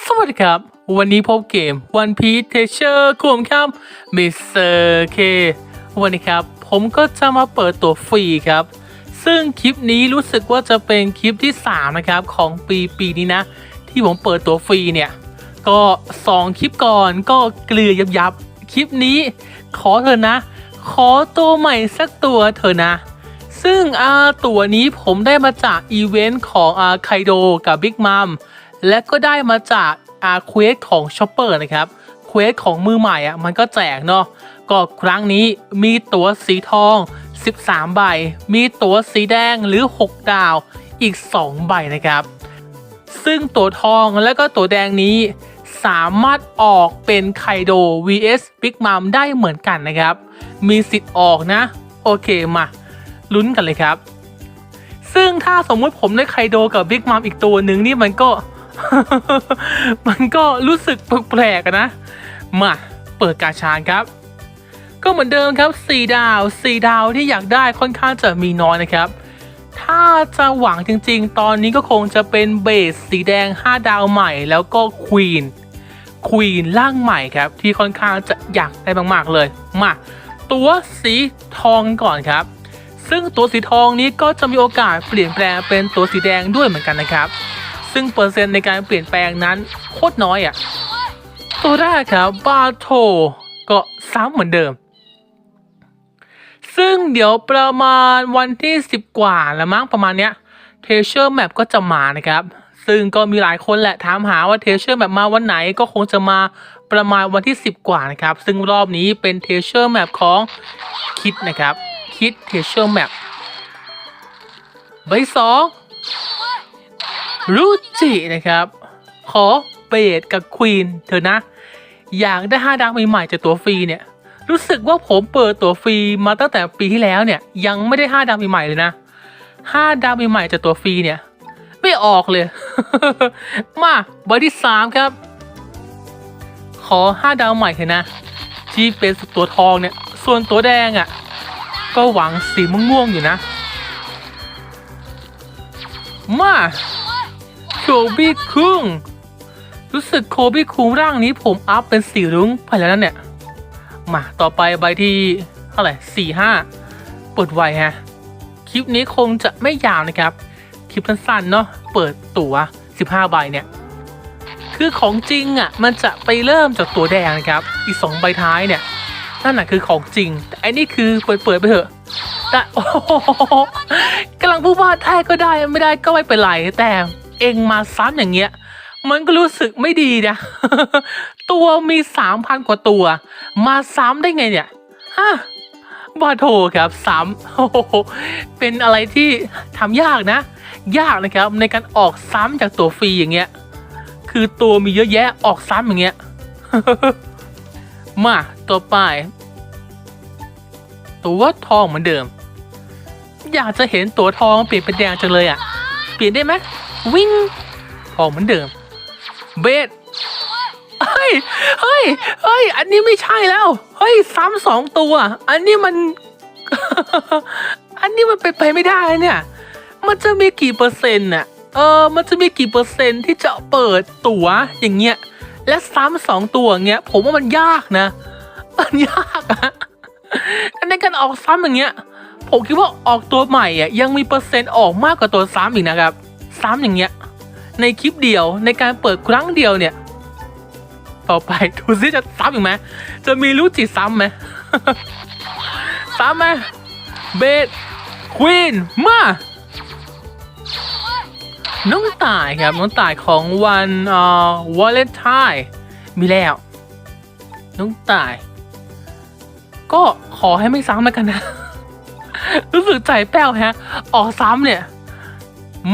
สวัสดีครับ วันนี้พบเกม One Piece Treasure กลุ่มครับ Mr. K วันนี้ครับ ผมก็จะมาเปิดตัวฟรีครับ ซึ่งคลิปนี้รู้สึกว่าจะเป็นคลิปที่ 3 นะครับ ของปีปีนี้นะ ที่ผมเปิดตัวฟรีเนี่ย ก็ 2 คลิปก่อนก็เกลือยับยับคลิปนี้ ขอเถอะนะ ขอตัวใหม่สักตัวเถอะนะ ซึ่งอาตัวนี้ผมได้มาจากอีเวนต์ของอาไคโดกับบิ๊กมัม และก็ได้มาจากอาเควสของชอปเปอร์นะครับเควสของมือใหม่อะมันก็แจกเนาะก็ครั้งนี้มีตั๋วสีทอง 13 ใบ มีตั๋วสีแดงหรือ 6 ดาวอีก 2 ใบนะครับ ซึ่งตั๋วทองและก็ตั๋วแดงนี้สามารถออกเป็นไคโด vs Big Mom ได้เหมือนกันนะครับ มีสิทธิ์ออกนะ โอเคมาลุ้นกันเลยครับ ซึ่งถ้าสมมุติผมได้ไคโดกับบิ๊กมัมอีกตัวหนึ่งนี่มันก็ มันก็รู้สึกแปลกๆนะ มาเปิดกาชานครับ ก็เหมือนเดิมครับ 4 ดาว 4 ดาวที่อยากได้ค่อนข้างจะมีน้อยนะครับ ถ้าจะหวังจริงๆ ตอนนี้ก็คงจะเป็นเบสสีแดง 5 ดาวใหม่ แล้วก็ควีนควีนร่างใหม่ครับ ที่ค่อนข้างจะอยากได้มากๆเลย มา ตัวสีทองก่อนครับ ซึ่งตัวสีทองนี้ก็จะมีโอกาสเปลี่ยนแปลงเป็นตัวสีแดงด้วยเหมือนกันนะครับ ซึ่งเปอร์เซ็นต์ในการเปลี่ยนแปลงนั้นโคตรน้อยอะ่ะตัวแรกครับบาโทก็ซ้ำเหมือนเดิม ซึ่งเดี๋ยวประมาณวันที่ 10 กว่าล้วมั้งประมาณเนี้ยเทเชอร์แมปก็จะมานะครับ ซึ่งก็มีหลายคนแหละถามหาว่าเทเชอร์แมปมาวันไหนก็คงจะมาประมาณวันที่ 10 กว่านะครับ ซึ่งรอบนี้เป็นเทเชอร์แมปของคิดนะครับ คิดเทเชอร์แมปใบสอง รูจินะครับ ขอเบดกับควีนเถอะนะ อยากได้ 5ดาวใหม่ๆจากตัวฟรีเนี่ย รู้สึกว่าผมเปิดตัวฟรีมาตั้งแต่ปีที่แล้วเนี่ย ยังไม่ได้ 5ดาวใหม่ๆเลยนะ 5ดาวใหม่ๆจากตัวฟรีเนี่ย ไม่ออกเลย มาใบที่ 3 ครับ ขอ 5 ดาวใหม่เถอะนะ ที่เป็นตัวทองเนี่ย ส่วนตัวแดงอะ่ะ ก็หวังสีม่วงๆอยู่นะ มา บี้คุงรู้สึกโคบี้คุงร่างนี้ผมอัพเป็นสีรุ้งไปแล้วนั่นเนี่ย มาต่อไปใบที่เท่าไหร่สี่ห้าเปิดไวฮะ คลิปนี้คงจะไม่ยาวนะครับ คลิปสั้นๆเนาะเปิดตั๋ว 15 ใบเนี่ย คือของจริงอะมันจะไปเริ่มจากตัวแดงนะครับ อีกสองใบท้ายเนี่ย นั่นน่ะคือของจริง แต่อันนี้คือเปิดเปิดๆไปเถอะแต่โอ้โหกำลังพูดว่าได้ก็ได้ไม่ได้ก็ไม่เป็นไรแต่ เองมาซ้ำอย่างเงี้ย มันก็รู้สึกไม่ดีนะ ตัวมีสามพันกว่าตัว มาซ้ำได้ไงเนี่ยฮะบาโทครับซ้ำเป็นอะไรที่ทำยากนะ ยากนะครับในการออกซ้ำจากตัวฟรีอย่างเงี้ย คือตัวมีเยอะแยะออกซ้ำอย่างเงี้ย มาต่อไปตัวทองเหมือนเดิม อยากจะเห็นตัวทองเปลี่ยนเป็นแดงจังเลยอะ เปลี่ยนได้ไหม วิ่งทองเหมือนเดิม เบสเฮ้ยเฮ้ยเฮ้ย อันนี้ไม่ใช่แล้ว เฮ้ย ซ้ำสองตัว อันนี้มัน อันนี้มันเป็นไปไม่ได้เนี่ย มันจะมีกี่เปอร์เซ็นต์น่ะเออ มันจะมีกี่เปอร์เซ็นต์ที่จะเปิดตั๋วอย่างเงี้ย และซ้ำสองตัวเงี้ย ผมว่ามันยากนะ มันยากอะในการออกซ้ำอย่างเงี้ย ผมคิดว่าออกตัวใหม่อะยังมีเปอร์เซ็นต์ออกมากกว่าตัวซ้ำอีกนะครับ ซ้ำอย่างเงี้ย ในคลิปเดียวในการเปิดครั้งเดียวเนี่ย ต่อไปดูซิจะซ้ำอีกไหมจะมีรู้จิตซ้ำไหมซ้ำไหมเบสควีนมาน้องตายครับ น้องตายของวันเอ่อวาเลนไทน์มีแล้ว น้องตาย ก็ขอให้ไม่ซ้ำแล้วกันนะ รู้สึกใจแป้วฮะ ออกซ้ำเนี่ย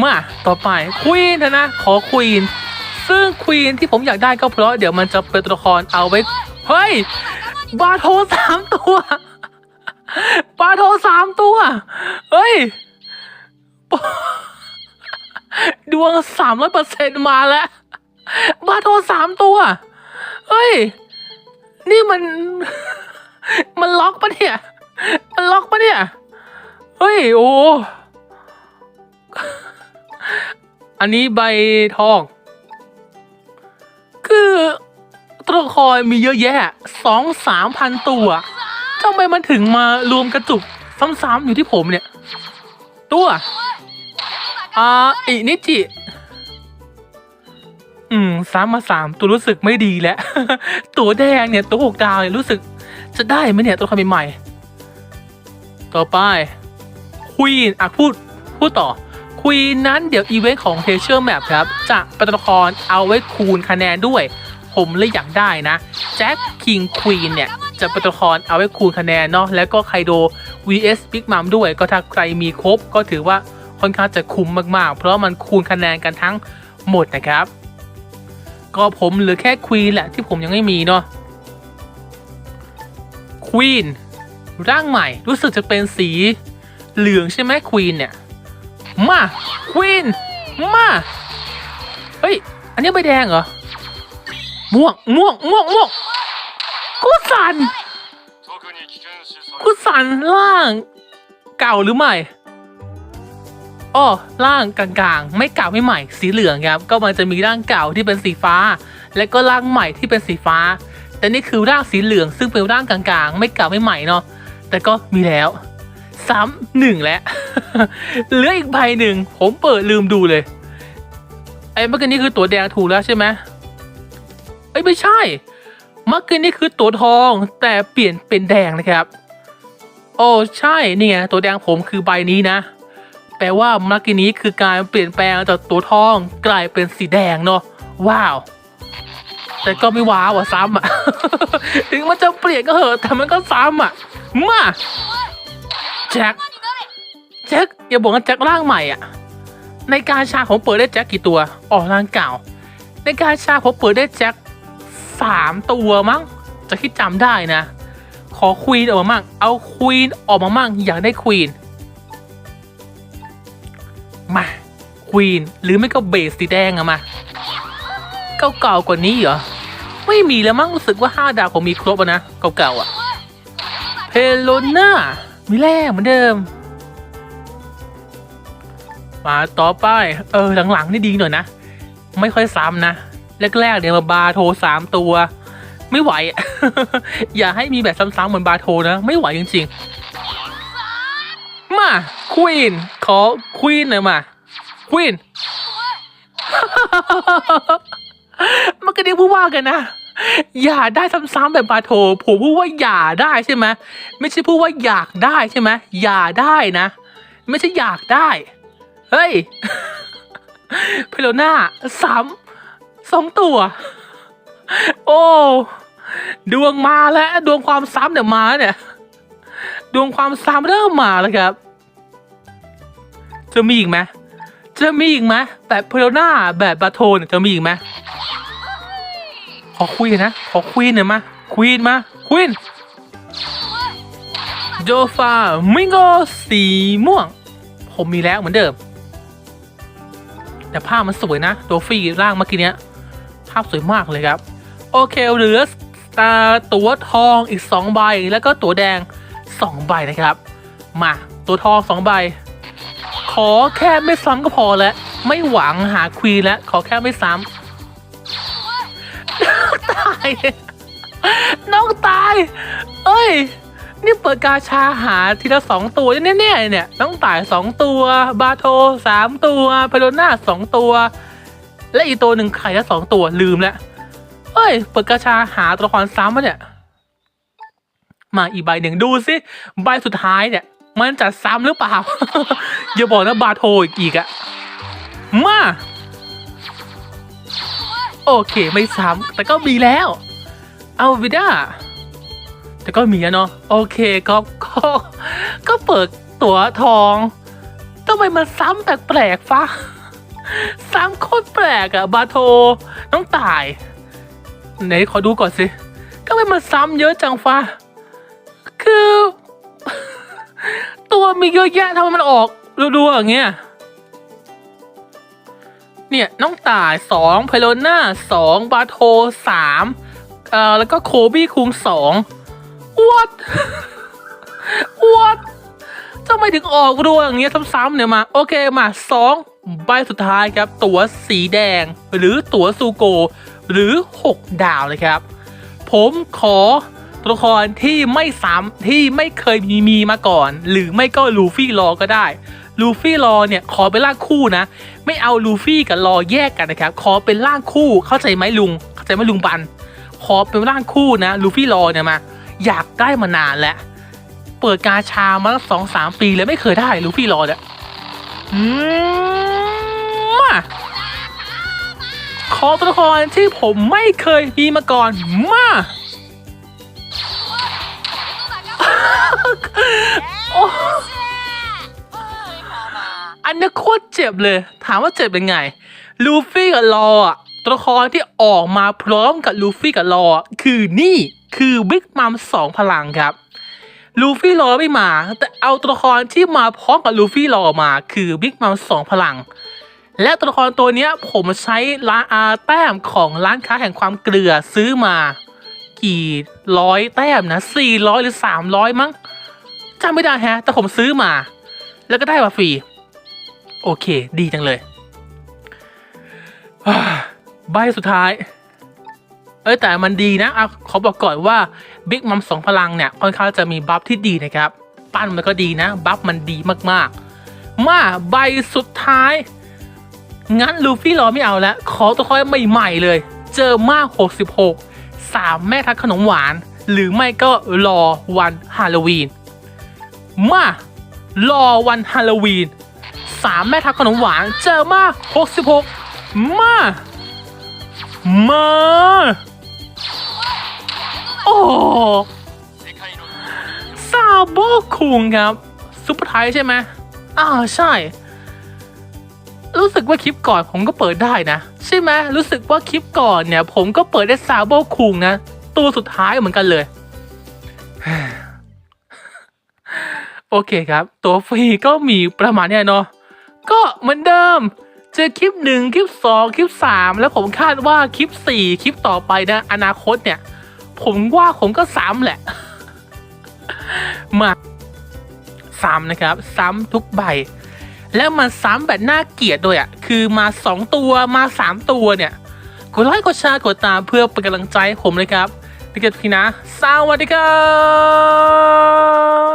มาต่อไปควีนนะ ขอควีนซึ่งควีนที่ผมอยากได้ก็เพราะเดี๋ยวมันจะเป็นตัวละครเอาไว้ เฮ้ย บาโทสามตัว บาโทสามตัว เฮ้ย ดวงสามร้อยเปอร์เซ็นมาแล้ว บาโทสามตัว เฮ้ย นี่มัน มันล็อกปะเนี่ย มันล็อกปะเนี่ย เฮ้ย โอ้ อันนี้ใบทอง คือตัวละครมีเยอะแยะสองสามพันตัวทำไมมันถึงมารวมกระจุกซ้ำๆอยู่ที่ผมเนี่ย ตัวอ่าอินิจิ อืมซ้ำมาสามตัวรู้สึกไม่ดีแล้ว ตัวแดงเนี่ย ตัวหกดาวเนี่ยรู้สึก จะได้ไหมเนี่ยตัวละครใหม่ๆต่อไปควีนอะพูด พูดต่อ ควีนนั้นเดี๋ยวอีเวนต์ของเทเชอร์แมปครับจะเป็นตัวละครเอาไว้คูณคะแนนด้วย ผมเลยอยากได้นะแจ็คคิงควีนเนี่ยจะเป็นตัวละครเอาไว้คูณคะแนนเนาะแล้วก็ไคโด vs Big Mom ด้วยก็ถ้าใครมีครบก็ถือว่าค่อนข้างจะคุ้มมากๆ เพราะมันคูณคะแนนกันทั้งหมดนะครับ ก็ผมเหลือแค่ควีนแหละที่ผมยังไม่มีเนาะควีนร่างใหม่รู้สึกจะเป็นสีเหลืองใช่ไหมควีนเนี่ย มาควีนมาเฮ้ย อันนี้ใบแดงเหรอ ม่วง ม่วง ม่วง ม่วง กูสัน กูสันล่าง เก่าหรือใหม่อ้อร่างกลางๆ ไม่เก่าไม่ใหม่ สีเหลืองครับ ก็มันจะมีร่างเก่าที่เป็นสีฟ้า และก็ร่างใหม่ที่เป็นสีฟ้า แต่นี่คือร่างสีเหลืองซึ่งเป็นร่างกลางๆ ไม่เก่าไม่ใหม่เนาะ แต่ก็มีแล้ว ซ้ำหนึ่งแล้วเหลืออีกใบหนึ่งผมเปิดลืมดูเลย ไอ้เมื่อกี้นี้คือตัวแดงถูกแล้วใช่ไหมเอ้ไม่ใช่เมื่อกี้นี่คือตัวทองแต่เปลี่ยนเป็นแดงนะครับ โอ้ใช่นี่ไงตัวแดงผมคือใบนี้นะ แปลว่าเมื่อกี้นี้คือการเปลี่ยนแปลงจากตัวทองกลายเป็นสีแดงเนาะว้าว แต่ก็ไม่ว้าวอะซ้ำอะถึงมันจะเปลี่ยนก็เหอะแต่มันก็ซ้ำอะมา แจ็คแจ็คอย่าบอกว่าแจ็คร่างใหม่อะ ในการชาผมเปิดได้แจ็คกี่ตัวอ๋อร่างเก่า ในการชาผมเปิดได้แจ็คสามตัวมั้งจะคิดจำได้นะ ขอควีนออกมามั่งเอาควีนออกมามั่งอยากได้ควีนมาควีนหรือไม่ก็เบสสีแดงอะมาเก่าๆกว่านี้เหรอไม่มีแล้วมั้งรู้สึกว่าห้าดาวผมมีครบอะนะเก่าๆอะเพโลน่า มีแร่เหมือนเดิม มาต่อไป เออ หลังๆนี่ดีหน่อยนะ ไม่ค่อยซ้ำนะ แรกๆเดี๋ยวมาบาโทสามตัว ไม่ไหว อย่าให้มีแบบซ้ำๆเหมือนบาโทนะ ไม่ไหวจริงๆ มาควีนขอควีนหน่อยมาควีนมันก็เรียกพูดว่ากันนะ อย่าได้ซ้ำๆแบบบาโทผมพูดว่าอย่าได้ใช่ไหมไม่ใช่พูดว่าอยากได้ใช่ไหมอย่าได้นะ ไม่ใช่อยากได้ เฮ้ยเพโลน่าซ้ำสองตัว โอ้ดวงมาแล้วดวงความซ้ำเนี่ยมาเนี่ย ดวงความซ้ำเริ่มมาแล้วครับ จะมีอีกไหมจะมีอีกไหมแบบเพโลน่าแบบบาโทนจะมีอีกไหม ขอคุยนะขอควีนหน่อยมาควีนมาควีนโจฟามิงโกสีม่วง ผมมีแล้วเหมือนเดิม แต่ภาพมันสวยนะตัวฟรีร่างเมื่อกี้เนี้ย ภาพสวยมากเลยครับ โอเคเหลือตาตัวทองอีก 2 ใบ แล้วก็ตัวแดง 2 ใบนะครับ มาตัวทอง 2 ใบ ขอแค่ไม่ซ้ำก็พอแล้ว ไม่หวังหาควีนแล้ว ขอแค่ไม่ซ้ำ น้องตาย เอ้ย นี่เปิดกาชาหาทีละสองตัวแน่ๆเนี่ย น้องตายสองตัว บาโทสามตัวเพโลน่าสองตัว และอีกตัวหนึ่งไข่ละสองตัวลืมแล้วเอ้ย เปิดกาชาหาตัวละครซ้ำมาเนี่ย มาอีกใบหนึ่งดูสิใบสุดท้ายเนี่ย มันจะซ้ำหรือเปล่า อย่าบอกนะบาโทอีกอีกอะมา โอเคไม่ซ้ำแต่ก็มีแล้ว เอาวิด้าแต่ก็มีอะเนาะโอเคก็ก็ก็เปิดตั๋วทองทำไมมันซ้ำแปลกๆฟ้าซ้ำโคตรแปลกอะบาโทน้องตาย ไหนขอดูก่อนสิก็ไม่มันซ้ำเยอะจังฟ้าคือ ตัวมีเยอะแยะทำไมมันออกรัวๆอย่างเงี้ย เนี่ย น้องตายสองพโลน่าสองบาโทสามเอ่อแล้วก็โคบี้คุงสอง what what ทำไมถึงออกรัวอย่างเงี้ยซ้ำๆเนี่ยมา โอเคมาสองใบสุดท้ายครับ ตั๋วสีแดง หรือตั๋วซูโก หรือ 6 ดาวเลยครับ ผมขอตัวละครที่ไม่สามที่ไม่เคยมีมีมาก่อน หรือไม่ก็ลูฟี่รอก็ได้ ลูฟี่รอเนี่ยขอเป็นร่างคู่นะ ไม่เอาลูฟี่กับรอแยกกันนะครับ ขอเป็นร่างคู่เข้าใจไหมลุง เข้าใจไหมลุงบัน ขอเป็นร่างคู่นะลูฟี่รอเนี่ยมา อยากได้มานานแล้ว เปิดกาชามาสองสามปีแล้วไม่เคยได้ลูฟี่รอเนี่ยอืมมาขอตัวละครที่ผมไม่เคยมีมาก่อนมาโอ้ อันนี้โคตรเจ็บเลย ถามว่าเจ็บเป็นไง ลูฟี่กับลออะตัวละครที่ออกมาพร้อมกับลูฟี่กับลอคือนี่คือบิ๊กมัมสองพลังครับลูฟี่รอไม่มา แต่เอาตัวละครที่มาพร้อมกับลูฟี่รอมาคือบิ๊กมัมสองพลัง และตัวละครตัวนี้ผมใช้ร้านอาแต้มของร้านค้าแห่งความเกลือซื้อมากี่ร้อยแต้มนะสี่ร้อยหรือสามร้อยมั้งจำไม่ได้แฮะ แต่ผมซื้อมา แล้วก็ได้มาฟรี โอเค ดีจังเลยอ่าใบสุดท้าย เอ้ยแต่มันดีนะอะขอบอกก่อนว่าบิ๊กมัมสองพลังเนี่ยค่อนข้างจะมีบัฟที่ดีนะครับ ปั้นมันก็ดีนะ บัฟมันดีมากๆ มาใบสุดท้าย งั้นลูฟี่รอไม่เอาแล้ว ขอตัวคอยใหม่ๆเลย เจอมาก 66 3แม่ทักขนมหวาน หรือไม่ก็รอวันฮาโลวีน มารอวันฮาโลวีน 3 แม่ทัพขนมหวานเจอมา 66 มา มา โอ้ซาโบคุงครับ ซุปเปอร์ไทยใช่ไหมอ่าใช่ รู้สึกว่าคลิปก่อนผมก็เปิดได้นะ ใช่ไหมรู้สึกว่าคลิปก่อนเนี่ย ผมก็เปิดได้ซาโบคุงนะ ตัวสุดท้ายเหมือนกันเลยโอเคครับ ตัวฟรีก็มีประมาณนี้เนาะ ก็เหมือนเดิม เจอคลิปหนึ่งคลิปสองคลิปสามแล้วผมคาดว่าคลิปสี่คลิปต่อไปนะ อนาคตเนี่ย ผมว่าผมก็ซ้ำแหละ มาซ้ำนะครับ ซ้ำทุกใบ แล้วมันซ้ำแบบน่าเกลียดด้วยอะคือมาสองตัวมาสามตัวเนี่ยกดไลค์กดแชร์กดตามเพื่อเป็นกำลังใจผมเลยครับพี่กดพี่นะสวัสดีครับ